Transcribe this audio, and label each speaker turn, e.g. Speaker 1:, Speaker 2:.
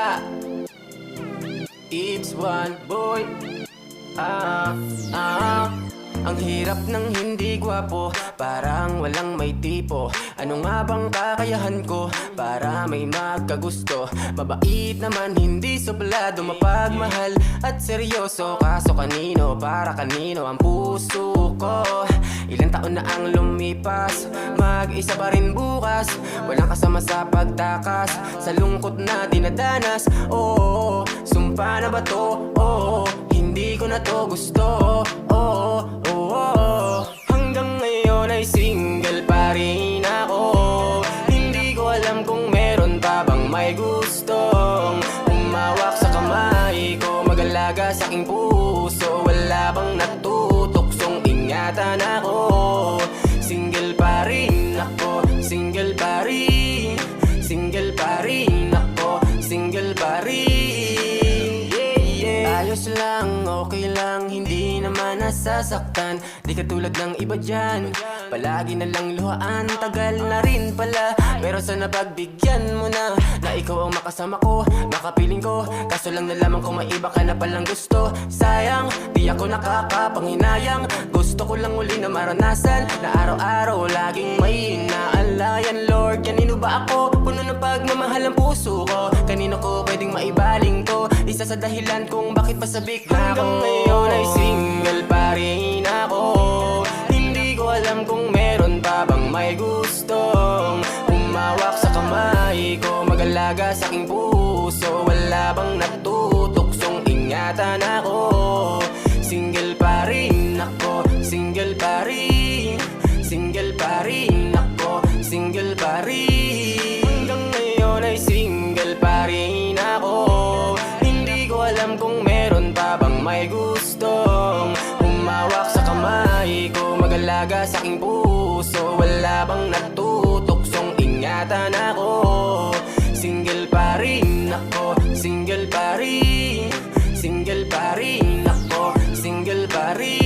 Speaker 1: Ha It's one boy. Ah, ah. Ang hirap ng hindi gwapo. Parang walang may tipo. Ano nga bang kakayahan ko? Para may magkagusto. Mabait naman, hindi suplado. Mapagmahal at seryoso. Kaso kanino, para kanino Ang puso ko Ilang taon na ang lumipas Mag-isa pa rin bukas. Walang kasama sa pagtakas Sa lungkot na dinadanas. Oo, sumpa na ba to? Oo, hindi ko na to gusto. Oo, oo. Hanggang ngayon ay single pa rin ako. Hindi ko alam kung meron pa bang may gustong Umawak sa kamay ko. Mag-alaga sa aking puso Wala bang natutuksong Ayos lang, okay lang Hindi naman nasasaktan. Di katulad ng iba dyan Palagi na lang luhaan. Tagal na rin pala Pero sana pagbigyan mo na Na ikaw ang makasama ko Makapiling ko. Kaso lang nalaman ko may iba ka na palang gusto. Sayang, di ako nakakapanghinayang. Gusto ko lang uli na maranasan Na araw-araw laging may inaalayan. Lord, kanino ba ako? Puno ng pagmamahal ang puso ko. Kanino ko pwedeng maibaling to Isa sa dahilan kung bakit pasabik na ako ngayon ay single pa rin ako. Hindi ko alam kung meron pa bang may gustong Umawak sa kamay ko Mag-alaga sa aking puso. Wala bang natutuksong ingatan ako may gustong Umawak sa kamay ko Mag-alaga sa aking puso. Wala bang natutuksong ingatan ako? Single pa rin ako Single pa rin Single pa rin ako Single pa rin